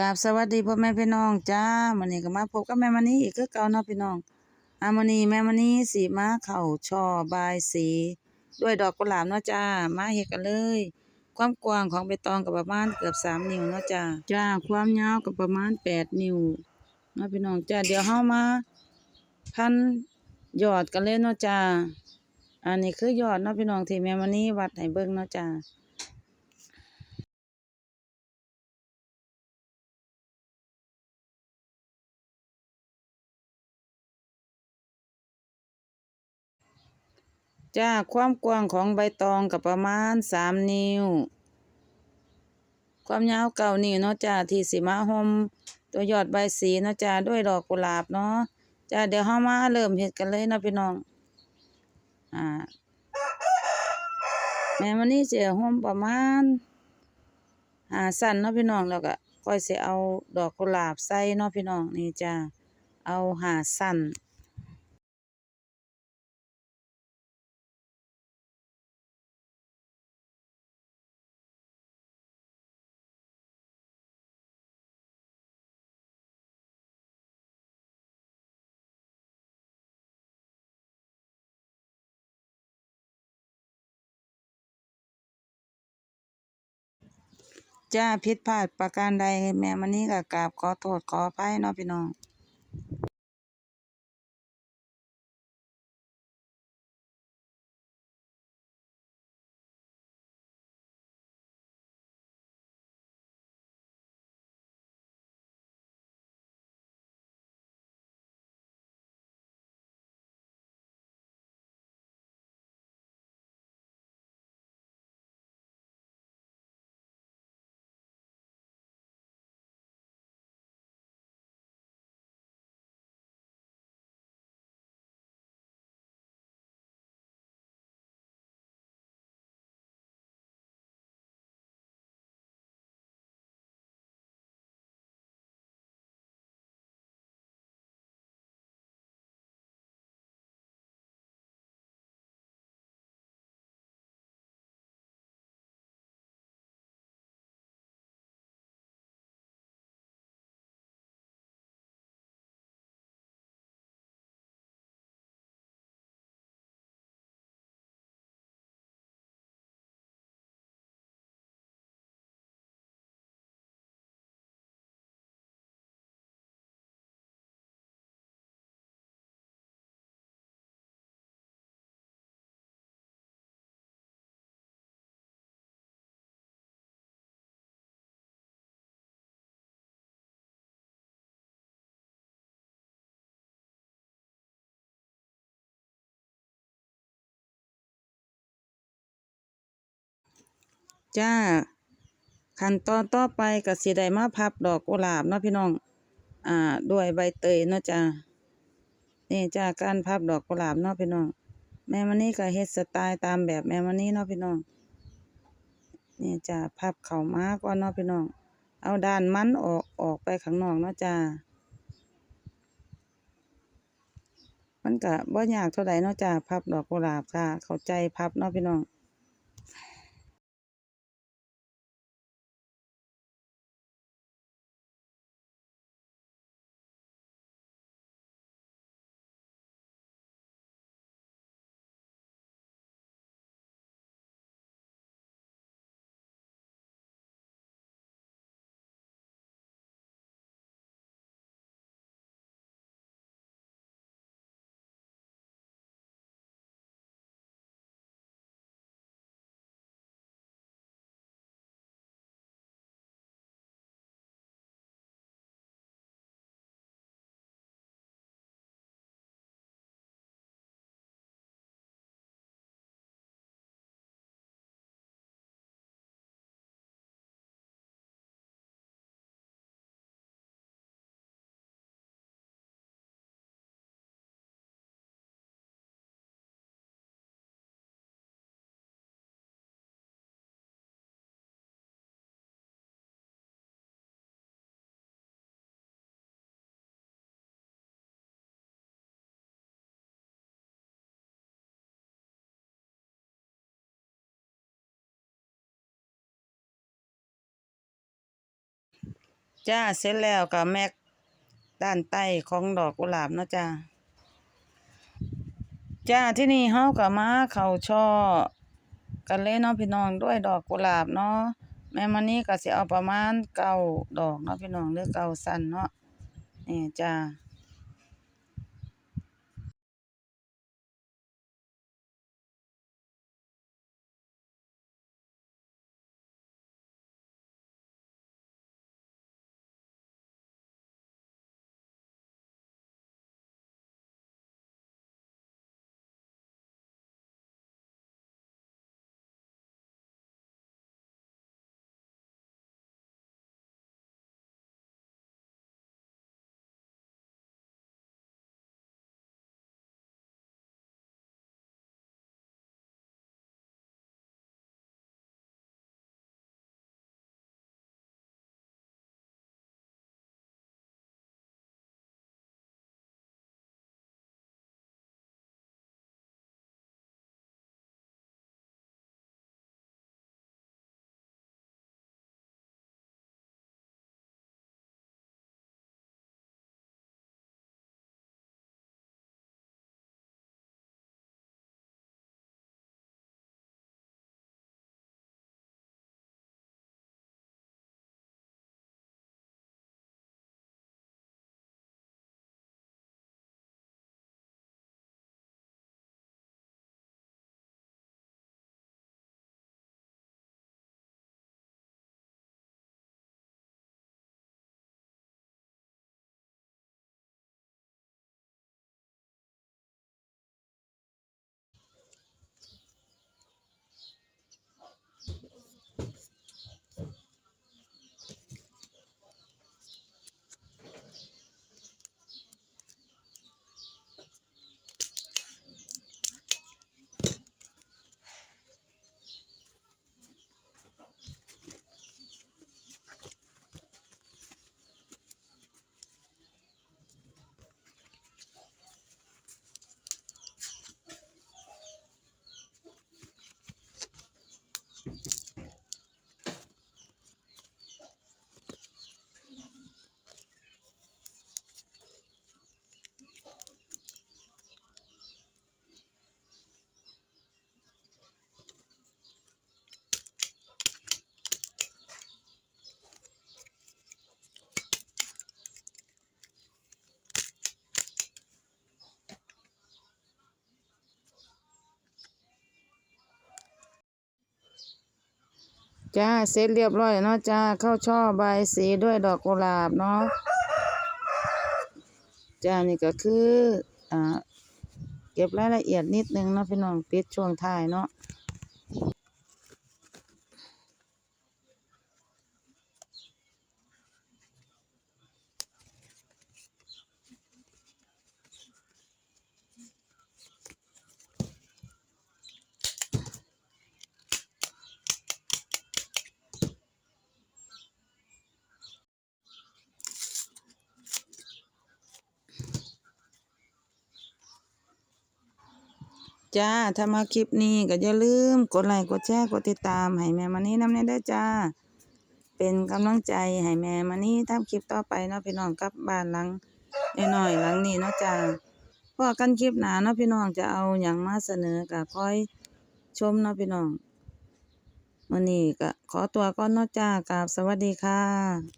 กราบสวัสดีพ่อแม่พี่น้องจ้ามื้อนี้ก็มาพบกับแม่มณีอีกคือเก่าเนาะพี่น้องอามื้อนี้แม่มณีสิมาเข้าช่อบายสี ด้วยดอกกุหลาบเนาะจ้ามาเฮ็ดกันเลย ความกว้างของใบตองก็ประมาณเกือบ3นิ้วเนาะจ้าจ้าความยาวก็ประมาณ8นิ้วเนาะพี่น้องจ้าเดี๋ยวเฮามาพันยอดกันเลยเนาะจ้าอันนี้คือยอดเนาะพี่น้องที่แม่มณีวัดให้เบิ่งเนาะจ้า จ้าความกว้างของใบตองก็ประมาณสามนิ้ว ความยาวเก้านิ้วเนาะจ้าที่สิมาหมตัวยอดใบสีเนาะจ้าด้วยดอกกุหลาบเนาะจ้าเดี๋ยวเฮามาเริ่มเฮ็ดกันเลยนาะพี่น้อง อ่า แม่มันนี่สิห่มประมาณหาสั้นเนาะพี่น้องแล้วก็ค่อยสิเอาดอกกุหลาบใส่เนาะพี่น้องนี่จ้าเอาหาสั้น จ้าผิดพลาดประการใดแม่มันนี่ก็กราบขอโทษขออภัยเนาะพี่น้อง จ้า ขั้นตอนต่อไปก็สิได้มาพับดอกกุหลาบเนาะพี่น้อง อ่า ด้วยใบเตยเนาะจ้า นี่จ้าการพับดอกกุหลาบเนาะพี่น้อง แม่มันนี่ก็เฮ็ดสไตล์ตามแบบแม่มันนี่เนาะพี่น้อง นี่จ้าพับเข้ามาก่อนเนาะพี่น้อง เอาด้านมันออกออกไปข้างนอกเนาะจ้ามันก็บ่ยากเท่าใดเนาะจ้าพับดอกกุหลาบค่ะ เข้าใจพับเนาะพี่น้อง จ้าเสร็จแล้วกับแม็กด้านใต้ของดอกกุหลาบเนาะจ้าจ้าที่นี่เฮาก็มาเขาช่อกันเลยเนาะพี่น้องด้วยดอกกุหลาบเนาะแม่มันนี้ก็สิเอาประมาณเก้าดอกเนาะพี่น้องหรือเก้าสั้นเนาะนี่จ้า จ้าเสร็จเรียบร้อยเนาะจ้าเข้าช่อใบายสีด้วยดอกกุหลาบเนาะจ้านี่ก็คืออ่าเก็บรายละเอียดนิดนึงเนาะพี่น้องปิดช่วงท้ายเนาะ จ้า ถ้ามาคลิปนี้ก็อย่าลืมกดไลค์กดแชร์กดติดตามให้แม่มานี่นำแน่เด้จ้า เป็นกำลังใจให้แม่มานี่ทำคลิปต่อไปเนาะพี่น้องกลับบ้านหลังน้อยๆหลังนี้เนาะจ้าพอกันคลิปหนาเนาะพี่น้องจะเอาหยังมาเสนอก็คอยชมเนาะพี่น้องมื้อนี้ก็ขอตัวก่อนเนาะจ้ากราบสวัสดีค่ะ